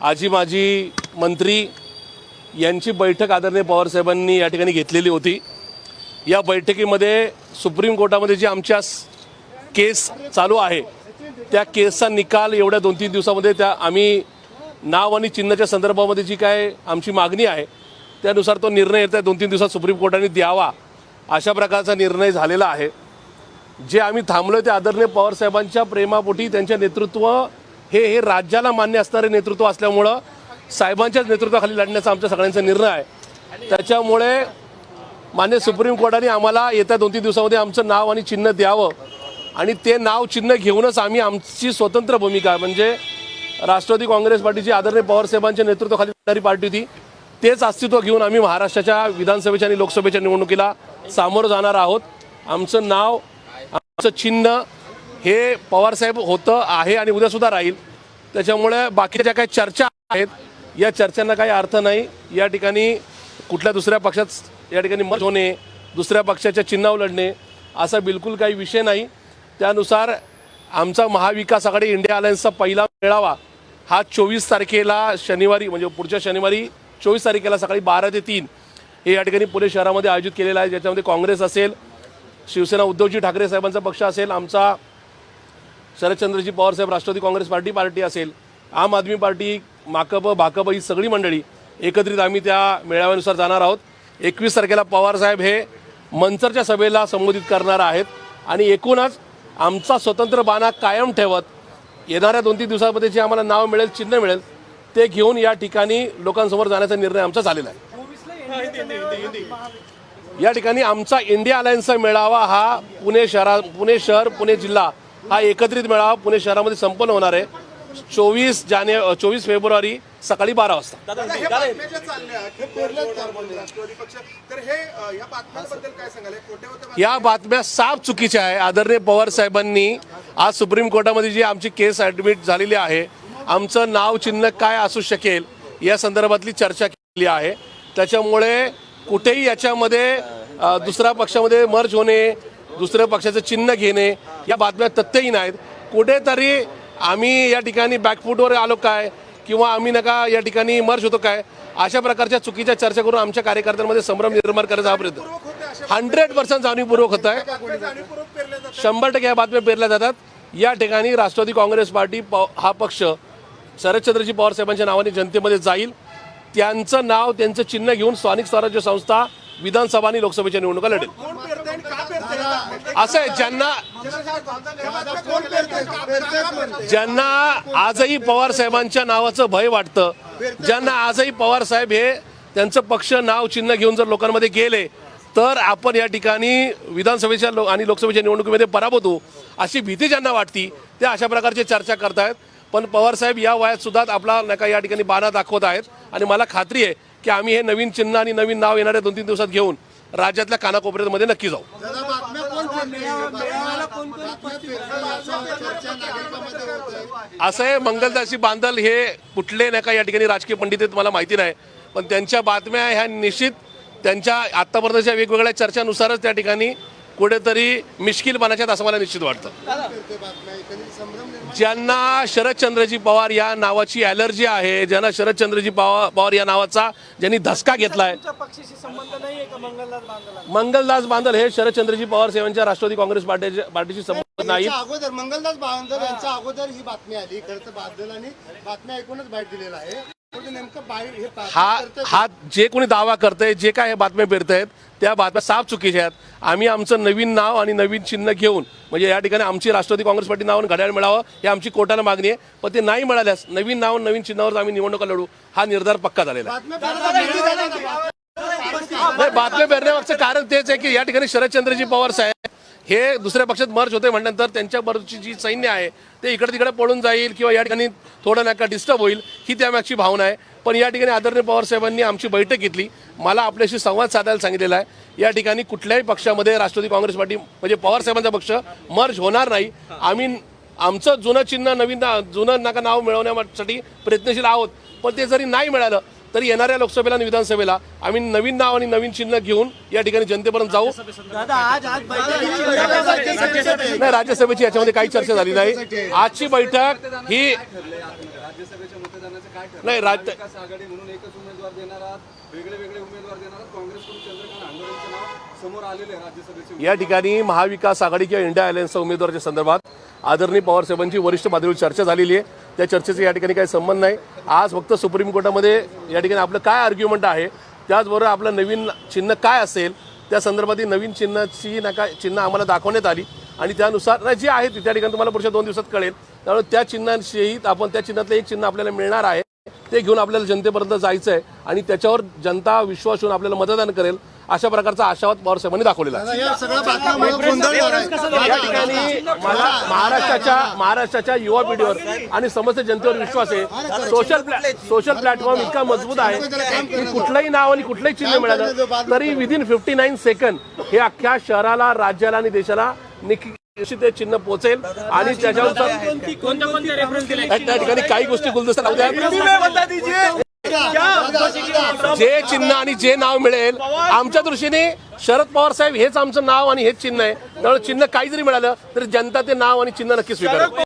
आजी माजी मंत्री यांची बैठक आदरणीय पवारसाहेबांनी या ठिकाणी घेतलेली होती. या बैठकीमध्ये सुप्रीम कोर्टामध्ये जी आमच्या केस चालू आहे त्या केसचा निकाल एवढ्या दोन तीन दिवसामध्ये त्या आम्ही नाव आणि चिन्हाच्या संदर्भामध्ये जी काय आमची मागणी आहे त्यानुसार तो निर्णय येत्या दोन तीन दिवसात सुप्रीम कोर्टाने द्यावा अशा प्रकारचा निर्णय झालेला आहे. जे आम्ही थांबलो ते आदरणीय पवारसाहेबांच्या प्रेमापोटी त्यांचे नेतृत्व हे हे राज्याला मान्य असणारे नेतृत्व असल्यामुळं साहेबांच्याच नेतृत्वाखाली लढण्याचा आमच्या सगळ्यांचा निर्णय आहे. त्याच्यामुळे मान्य सुप्रीम कोर्टाने आम्हाला येत्या दोन तीन दिवसामध्ये आमचं नाव आणि चिन्ह द्यावं. आणि ते नाव चिन्ह घेऊनच आम्ही आमची स्वतंत्र भूमिका म्हणजे राष्ट्रवादी काँग्रेस पार्टीची आदरणीय पवारसाहेबांच्या नेतृत्वाखाली लढणारी पार्टी होती. तेच अस्तित्व घेऊन आम्ही महाराष्ट्राच्या विधानसभेच्या आणि लोकसभेच्या निवडणुकीला सामोरं जाणार आहोत. आमचं नाव आमचं चिन्ह हे पवारसाहेब होतं आहे आणि उद्यासुद्धा राहील. त्याच्यामुळे बाकीच्या ज्या काही चर्चा आहेत या चर्चांना काही अर्थ नाही. या ठिकाणी कुठल्या दुसऱ्या पक्षात या ठिकाणी मत होणे दुसऱ्या पक्षाच्या चिन्हावर लढणे असा बिलकुल काही विषय नाही. त्यानुसार आमचा महाविकास आघाडी इंडिया अलायन्सचा पहिला मेळावा हा चोवीस तारखेला शनिवारी म्हणजे पुढच्या शनिवारी चोवीस तारखेला सकाळी बारा ते तीन हे या ठिकाणी पुणे शहरामध्ये आयोजित केलेला आहे. ज्याच्यामध्ये काँग्रेस असेल शिवसेना उद्धवजी ठाकरे साहेबांचा पक्ष असेल आमचा शरदचंद्रजी पवारसाहेब राष्ट्रवादी काँग्रेस पार्टी पार्टी असेल आम आदमी पार्टी माकप भाकप ही सगळी मंडळी एकत्रित आम्ही त्या मेळाव्यानुसार जाणार आहोत. एकवीस तारखेला पवारसाहेब हे मंचरच्या सभेला संबोधित करणार आहेत आणि एकूणच आमचा स्वतंत्र बाणा कायम ठेवत येणाऱ्या दोन तीन दिवसामध्ये जे आम्हाला नाव मिळेल चिन्ह मिळेल ते घेऊन या ठिकाणी लोकांसमोर जाण्याचा निर्णय आमचा झालेला आहे. या ठिकाणी आमचा इंडिया अलायन्सचा मेळावा हा पुणे शहरा पुणे शहर पुणे जिल्हा हा एकत्रित मेळावा पुणे शहरामध्ये संपन्न होणार आहे. चोवीस जाने चोवीस फेब्रुवारी सकाळी बारा वाजता. हे हे हे या बातम्या साफ चुकीच्या आहे. आदरणीय पवार साहेबांनी आज सुप्रीम कोर्टामध्ये जी आमची केस ॲडमिट झालेली आहे आमचं नाव चिन्ह काय असू शकेल या संदर्भातली चर्चा केली आहे. त्याच्यामुळे कुठेही याच्यामध्ये दुसऱ्या पक्षामध्ये मर्ज होणे दुसऱ्या पक्षाचं चिन्ह घेणे या बातम्या तथ्यही नाहीत कुठेतरी आम्ही या ठिकाणी बॅकफूटवर आलो काय? किंवा आम्ही नका या ठिकाणी मर्ज होतो काय? अशा प्रकारच्या चुकीच्या चर्चा करून आमच्या कार्यकर्त्यांमध्ये संभ्रम निर्माण करायचा हा प्रयत्न हंड्रेड पर्सेंट जाणीवपूर्वक होत आहे शंभर टक्के या बातम्या पेरल्या जातात. या ठिकाणी राष्ट्रवादी काँग्रेस पार्टी प- हा पक्ष शरदचंद्रजी पवार साहेबांच्या नावाने जनतेमध्ये जाईल. त्यांचं नाव त्यांचं चिन्ह घेऊन स्थानिक स्वराज्य संस्था विधानसभा आणि लोकसभेच्या निवडणुका लढेल कोण पेरतंय आणि का पेरतंय असं आहे ज्यांना ज्यांना आजही पवार साहेबांच्या नावाचं भय वाटतं ज्यांना आजही पवार साहेब हे त्यांचं पक्ष नाव चिन्ह घेऊन जर लोकांमध्ये गेले तर आपण या ठिकाणी विधानसभेच्या लो आणि लोकसभेच्या निवडणुकीमध्ये पराभूत होऊ अशी भीती ज्यांना वाटती ते अशा प्रकारची चर्चा करतायत. पण पवार साहेब या वयात सुद्धा आपला नका या ठिकाणी बाणा दाखवत आहेत. आणि मला खात्री आहे की आम्ही हे नवीन चिन्ह आणि नवीन नाव येणाऱ्या दोन तीन दिवसात घेऊन राज्यातल्या कानाकोपऱ्यामध्ये नक्की जाऊ. असं आहे मंगलदासी बांदल हे कुठले नाही का या ठिकाणी राजकीय पंडित आहेत मला माहिती नाही. पण त्यांच्या बातम्या ह्या निश्चित त्यांच्या आत्तापर्यंतच्या वेगवेगळ्या चर्चानुसारच त्या ठिकाणी कुठेतरी मिश्किलपणाच्या असं मला निश्चित वाटतं. ज्यांना शरदचंद्रजी पवार या नावाची ॲलर्जी आहे ज्यांना शरदचंद्रजी पवार पवार या नावाचा ज्यांनी धसका घेतलाय. तुमच्या पक्षाशी संबंध नाही आहे का मंगलदास बांधला मंगलदास बांदल हे शरदचंद्रजी पवार साहेबांच्या राष्ट्रवादी काँग्रेस पार्टीच्या पार्टीशी संबंध यांच्या अगोदर मंगलदास बांधल यांच्या अगोदर ही बातमी आली. खरं तर बादल आणि बातम्या ऐकूनच बाहेर दिलेला आहे. हे बातमी हा हा जे कोणी दावा करतंय जे काय हे बातम्या पेरतायत त्या बातम्या साफ चुकीच्या आहेत. आम्ही आमचं नवीन नाव आणि नवीन चिन्ह घेऊन म्हणजे या ठिकाणी आमची राष्ट्रवादी काँग्रेस पार्टी नाव घड्याळ मिळावं ही आमची कोर्टाला मागणी आहे. पण ते नाही मिळाल्यास नवीन नाव नवीन चिन्हावर आम्ही निवडणुका लढू हा निर्धार पक्का झालेला आहे. पेरत बातम्या पेरण्यामागचं कारण तेच आहे की या ठिकाणी शरदचंद्रजी पवार साहेब हे दुसऱ्या पक्षात मर्ज होते म्हटल्यानंतर त्यांच्या बरोबरची जी सैन्य आहे ते इकडे तिकडे पळून जाईल किंवा या ठिकाणी थोडं नाका डिस्टर्ब होईल ही त्यामागची भावना आहे. पण या ठिकाणी आदरणीय पवारसाहेबांनी आमची बैठक घेतली. मला आपल्याशी संवाद साधायला सांगितलेला आहे. या ठिकाणी कुठल्याही पक्षामध्ये राष्ट्रवादी काँग्रेस पार्टी म्हणजे पवारसाहेबांचा पक्ष मर्ज होणार नाही. आम्ही आमचं जुनं चिन्ह नवीन ना- जुनं नाका नाव मिळवण्यासाठी प्रयत्नशील आहोत. पण ते जरी नाही मिळालं तरी येणाऱ्या लोकसभेला आणि विधानसभेला आम्ही नवीन नाव आणि नवीन चिन्ह घेऊन या ठिकाणी जनतेपर्यंत जाऊ. दादा आज आज बैठकीची नाही राज्यसभेची याच्यामध्ये काही चर्चा झाली नाही. आजची बैठक ही राज्यसभेच्या मतदानाचं काय नाही, राज्य- आघाडी म्हणून एकच उमेदवार देणार आहात वेगळे वेगळे उमेदवार देणार आहात. काँग्रेसकडून चंद्रकांत आंदोलनचं नाव समोर आलेलं आहे राज्यसभेचे या ठिकाणी महाविकास आघाडी किंवा इंडिया अलायन्सच्या उमेदवाराच्या संदर्भात आदरणीय पवार साहेबांची वरिष्ठ पातळीवर चर्चा झालेली आहे. त्या चर्चेचा या ठिकाणी काही संबंध नाही. आज फक्त सुप्रीम कोर्टामध्ये या ठिकाणी आपलं काय आर्ग्युमेंट आहे त्याचबरोबर आपलं नवीन चिन्ह काय असेल त्या संदर्भातील नवीन चिन्हाची नका चिन्ह आम्हाला दाखवण्यात आली. आणि त्यानुसार नाही जी आहे ती त्या ठिकाणी तुम्हाला पुढच्या दोन दिवसात कळेल. त्यामुळे त्या चिन्हाशी आपण त्या चिन्हातलं एक चिन्ह आपल्याला मिळणार आहे. ते घेऊन आपल्याला जनतेपर्यंत जायचं आहे आणि त्याच्यावर जनता विश्वास ठेवून आपल्याला मतदान करेल अशा प्रकारचा आशावाद पवार साहेबांनी दाखवलेला आहे. या ठिकाणी मला महाराष्ट्राच्या महाराष्ट्राच्या युवा पिढीवर आणि समस्त जनतेवर विश्वास आहे. सोशल सोशल प्लॅटफॉर्म इतका मजबूत आहे की कुठलंही नाव आणि कुठलंही चिन्ह मिळालं तरी विदिन फिफ्टी नाईन सेकंद हे अख्ख्या शहराला राज्याला आणि देशाला निश्चित ते चिन्ह पोहोचेल आणि त्याच्यावर त्या ठिकाणी काही गोष्टी गुलदस्ता द्या. जे चिन्ह आणि जे नाव मिळेल आमच्या दृष्टीने शरद पवार साहेब हेच आमचं नाव आणि हेच चिन्ह आहे. त्यामुळे चिन्ह काही जरी मिळालं तरी जनता ते नाव आणि चिन्ह नक्की स्वीकारेल